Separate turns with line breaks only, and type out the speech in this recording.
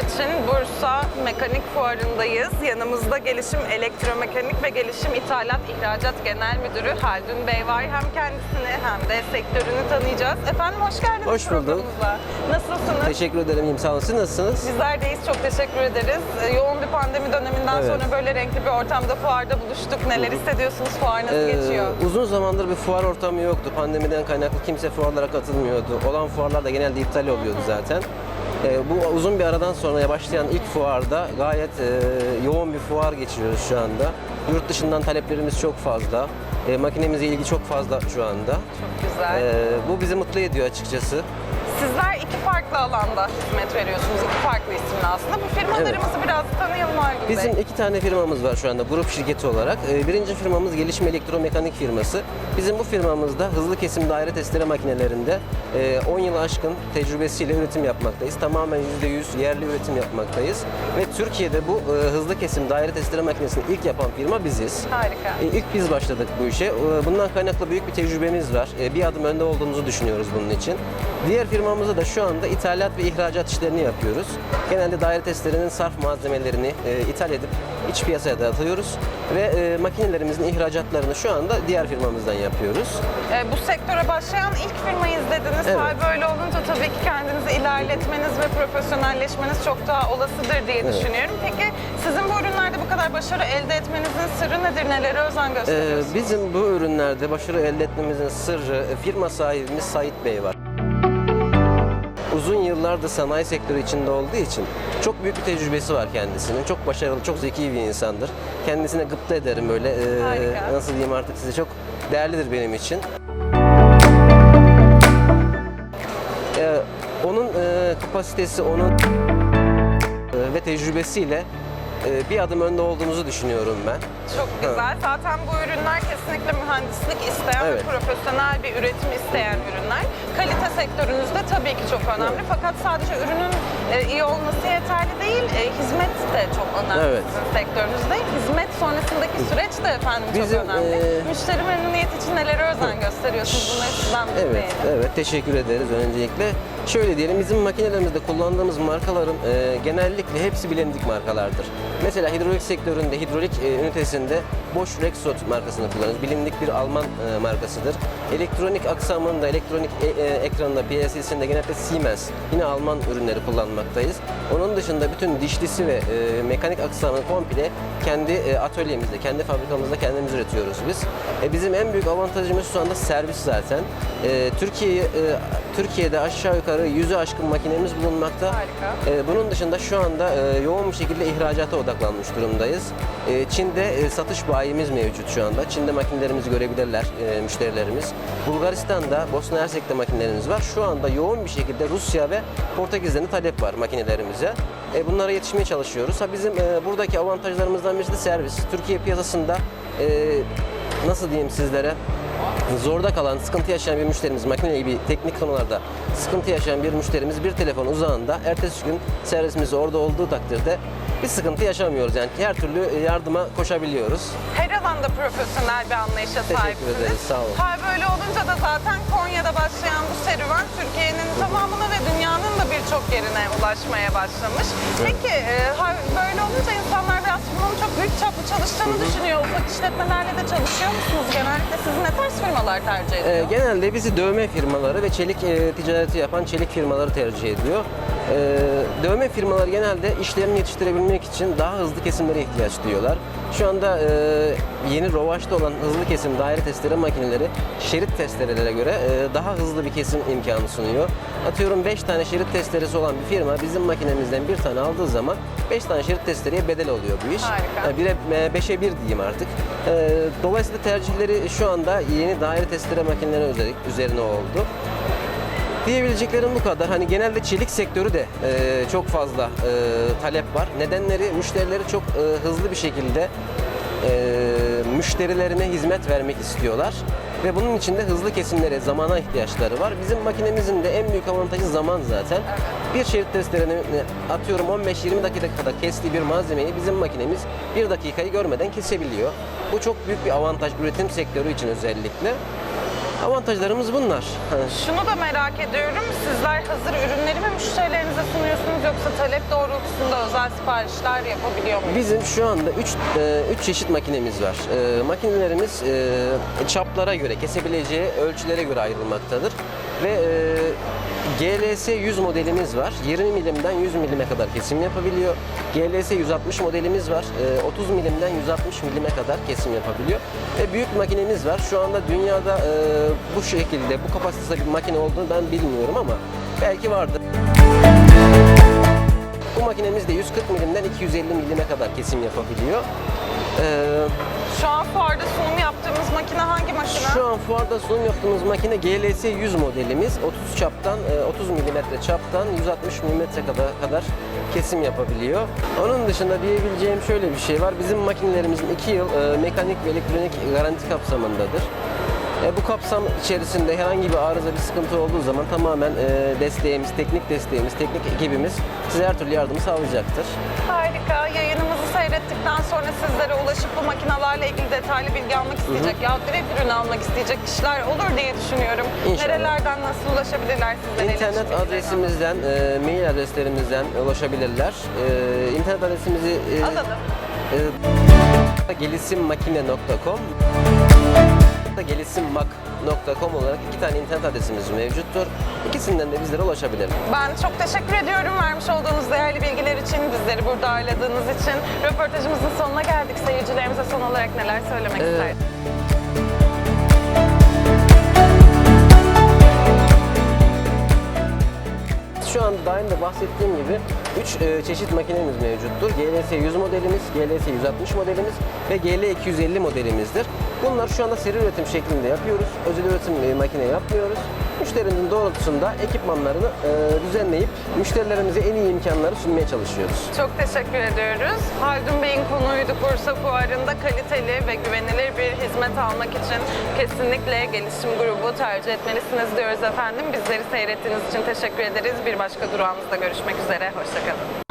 Bursa Mekanik Fuarı'ndayız. Yanımızda Gelişim Elektromekanik ve Gelişim İthalat İhracat Genel Müdürü Haldun Bey var. Hem kendisini hem de sektörünü tanıyacağız. Efendim hoş geldiniz
Hoş bulduk.
Nasılsınız?
Teşekkür ederim İyiyim, sağ olun. Siz nasılsınız?
Bizler deyiz. Çok teşekkür ederiz. Ee, Yoğun bir pandemi döneminden
Evet.
sonra böyle renkli bir ortamda fuarda buluştuk. Neler hissediyorsunuz? Fuar nasıl
Ee,
geçiyor?
uzun zamandır bir fuar ortamı yoktu. Pandemiden kaynaklı kimse fuarlara katılmıyordu. Olan fuarlar da genelde iptal oluyordu zaten. Ee, bu uzun bir aradan sonra başlayan ilk fuarda gayet e, yoğun bir fuar geçiriyoruz şu anda. Yurt dışından taleplerimiz çok fazla. E, makinemize ilgi çok fazla şu anda.
Çok güzel.
Ee, bu bizi mutlu ediyor açıkçası.
Sizler iki farklı alanda hizmet veriyorsunuz. iki farklı isimle aslında. Bu firmalarımızı biraz tanıyalım Bey.
Bizim iki tane firmamız var şu anda grup şirketi olarak. Ee, Birinci firmamız Gelişim Elektromekanik firması. Bizim bu firmamızda hızlı kesim daire testere makinelerinde e, 10 yıl aşkın tecrübesiyle üretim yapmaktayız. Tamamen %100 yerli üretim yapmaktayız. Ve Türkiye'de bu e, hızlı kesim daire testere makinesini ilk yapan firma biziz.
Harika.
E, İlk biz başladık bu işe. E, Bundan kaynaklı büyük bir tecrübemiz var. E, Bir adım önde olduğumuzu düşünüyoruz bunun için. Diğer firmamızda da şu anda ithalat ve ihracat işlerini yapıyoruz. Genelde daire testlerinin sarf malzemelerini e, ithal edip iç piyasaya dağıtıyoruz. Ve e, makinelerimizin ihracatlarını şu anda diğer firmamızdan yapıyoruz.
Ee, bu sektöre başlayan ilk firmayız dediniz.
Evet.
Hal böyle olunca tabii ki kendinizi ilerletmeniz ve profesyonelleşmeniz çok daha olasıdır diye
Evet.
düşünüyorum. Peki sizin bu ürünlerde bu kadar başarı elde etmenizin sırrı nedir? Nelere özen
E,
gösteriyorsunuz?
Bizim bu ürünlerde başarı elde etmemizin sırrı e, firma sahibimiz Sait Bey var. Uzun yıllardır sanayi sektörü içinde olduğu için çok büyük bir tecrübesi var kendisinin. Çok başarılı, çok zeki bir insandır. Kendisine gıpta ederim böyle. e,
Harika.
nasıl diyeyim artık size çok değerlidir benim için. E, onun e, kapasitesi, onun e, ve tecrübesiyle e, bir adım önde olduğumuzu düşünüyorum ben.
Çok güzel. Zaten bu ürünler kesinlikle mühendislik isteyen
Evet.
ve profesyonel bir üretim isteyen ürünler. Kalite sektörünüzde tabii ki çok önemli.
Evet.
Fakat sadece ürünün e, iyi olması yeterli değil. E, hizmet de çok önemli
Evet.
sizin sektörünüzde. Hizmet sonrasındaki süreç de efendim
Bizim,
çok önemli.
e,
Müşteri memnuniyeti için nelere özen gösteriyorsunuz? Bunları sizden
Evet, evet teşekkür ederiz öncelikle. Şöyle diyelim bizim makinelerimizde kullandığımız markaların e, genellikle hepsi bilindik markalardır. Mesela hidrolik sektöründe, hidrolik e, ünitesinde Bosch Rexroth markasını kullanırız. Bilindik bir Alman e, markasıdır. Elektronik aksamında, elektronik e, e, ekranında, PLC'sinde genellikle Siemens, yine Alman ürünleri kullanmaktayız. Onun dışında bütün dişlisi ve e, mekanik aksamını komple kendi e, atölyemizde, kendi fabrikamızda kendimiz üretiyoruz biz. E, bizim en büyük avantajımız şu anda servis zaten. E, Türkiye e, Türkiye'de aşağı yukarı yüzü aşkın makinemiz bulunmakta.
Harika.
E, bunun dışında şu anda e, yoğun bir şekilde ihracata odaklanmış durumdayız. E, Çin'de e, satış bayimiz mevcut şu anda. Çin'de makinelerimizi görebilirler e, müşterilerimiz. Bulgaristan'da, Bosna Hersek'te makinelerimiz var. Şu anda yoğun bir şekilde Rusya ve Portekiz'den de talep var makinelerimize. E, bunlara yetişmeye çalışıyoruz. Ha, bizim e, buradaki avantajlarımızdan birisi de servis. Türkiye piyasasında e, nasıl diyeyim sizlere zorda kalan, sıkıntı yaşayan bir müşterimiz, makine gibi teknik konularda sıkıntı yaşayan bir müşterimiz bir telefon uzağında ertesi gün servisimiz orada olduğu takdirde bir sıkıntı yaşamıyoruz. Yani her türlü yardıma koşabiliyoruz.
Her alanda profesyonel bir anlayışa
Teşekkür
sahipsiniz.
ederiz, sağ olun.
Hal böyle olunca da zaten Konya'da başlayan bu serüven Türkiye'nin tamamına ve dünyanın da birçok yerine ulaşmaya başlamış. Peki e, hal böyle olunca insanlar biraz firmanın çok büyük çaplı çalıştığını düşünüyor. Ufak işletmelerle de çalışıyor musunuz? Genellikle siz ne tarz firmalar tercih
Ee,
ediyor?
genelde bizi dövme firmaları ve çelik e, ticareti yapan çelik firmaları tercih ediyor. Ee, dövme firmaları genelde işlerini yetiştirebilmek için daha hızlı kesimlere ihtiyaç duyuyorlar. Şu anda e, yeni rovaşta olan hızlı kesim daire testere makineleri şerit testerelere göre e, daha hızlı bir kesim imkanı sunuyor. Atıyorum 5 tane şerit testeresi olan bir firma bizim makinemizden bir tane aldığı zaman 5 tane şerit testereye bedel oluyor bu iş.
Harika.
E, Bire, e, beşe bir diyeyim artık. E, Dolayısıyla tercihleri şu anda yeni daire testere makineleri üzeri- üzerine oldu. Diyebileceklerim bu kadar. Hani genelde çelik sektörü de e, çok fazla e, talep var. Nedenleri müşterileri çok e, hızlı bir şekilde e, müşterilerine hizmet vermek istiyorlar. Ve bunun için de hızlı kesimlere, zamana ihtiyaçları var. Bizim makinemizin de en büyük avantajı zaman zaten. Bir şerit testerini atıyorum 15-20 dakikada kestiği bir malzemeyi bizim makinemiz bir dakikayı görmeden kesebiliyor. Bu çok büyük bir avantaj üretim sektörü için özellikle. Avantajlarımız bunlar. Hani
Şunu da merak ediyorum. Sizler hazır ürünleri mi müşterilerinize sunuyorsunuz yoksa talep doğrultusunda özel siparişler yapabiliyor muyuz?
Bizim şu anda 3 3 çeşit makinemiz var. E, makinelerimiz e, çaplara göre, kesebileceği ölçülere göre ayrılmaktadır. Ve e, GLS 100 modelimiz var. 20 milimden 100 milime kadar kesim yapabiliyor. GLS 160 modelimiz var. E, 30 milimden 160 milime kadar kesim yapabiliyor. Ve büyük makinemiz var. Şu anda dünyada e, bu şekilde, bu kapasitede bir makine olduğunu ben bilmiyorum ama belki vardır. Bu makinemiz de 140 milimden 250 milime kadar kesim yapabiliyor. Ee,
Şu an fuarda sunum yaptığımız makine hangi makine?
şu an fuarda sunum yaptığımız makine GLS 100 modelimiz. 30 çaptan, e, 30 milimetre çaptan 160 milimetre kadar, kadar kesim yapabiliyor. Onun dışında diyebileceğim şöyle bir şey var. Bizim makinelerimizin 2 yıl e, mekanik ve elektronik garanti kapsamındadır. E, bu kapsam içerisinde herhangi bir arıza, bir sıkıntı olduğu zaman tamamen e, desteğimiz, teknik desteğimiz, teknik ekibimiz size her türlü yardımı sağlayacaktır.
Harika. Yayınımızı seyrettikten sonra sizlere ulaşıp bu makinalarla ilgili detaylı bilgi almak isteyecek ya direkt ürün almak isteyecek kişiler olur diye düşünüyorum.
İnşallah.
Nerelerden nasıl ulaşabilirler sizlere?
İnternet adresimizden, e, mail adreslerimizden ulaşabilirler. E, internet adresimizi e,
Alalım.
e, gelişimmakine.com gelişimmak.com olarak iki tane internet adresimiz mevcuttur. İkisinden de bizlere ulaşabilir.
Ben çok teşekkür ediyorum vermiş olduğunuz değerli bilgiler için, bizleri burada ağırladığınız için. Röportajımızın sonuna geldik. Seyircilerimize son olarak neler söylemek
Ee,
istersiniz?
Şu anda daha önce bahsettiğim gibi 3 çeşit makinemiz mevcuttur. GLS 100 modelimiz, GLS 160 modelimiz ve GL 250 modelimizdir. Bunlar şu anda seri üretim şeklinde yapıyoruz. Özel üretim e, makine yapmıyoruz. Müşterimizin doğrultusunda ekipmanlarını e, düzenleyip müşterilerimize en iyi imkanları sunmaya çalışıyoruz.
Çok teşekkür ediyoruz. Haldun Bey'in konuydu Bursa Fuarı'nda kaliteli ve güvenilir bir hizmet almak için kesinlikle gelişim grubu tercih etmelisiniz diyoruz efendim. Bizleri seyrettiğiniz için teşekkür ederiz. Bir başka durağımızda görüşmek üzere. Hoşçakalın.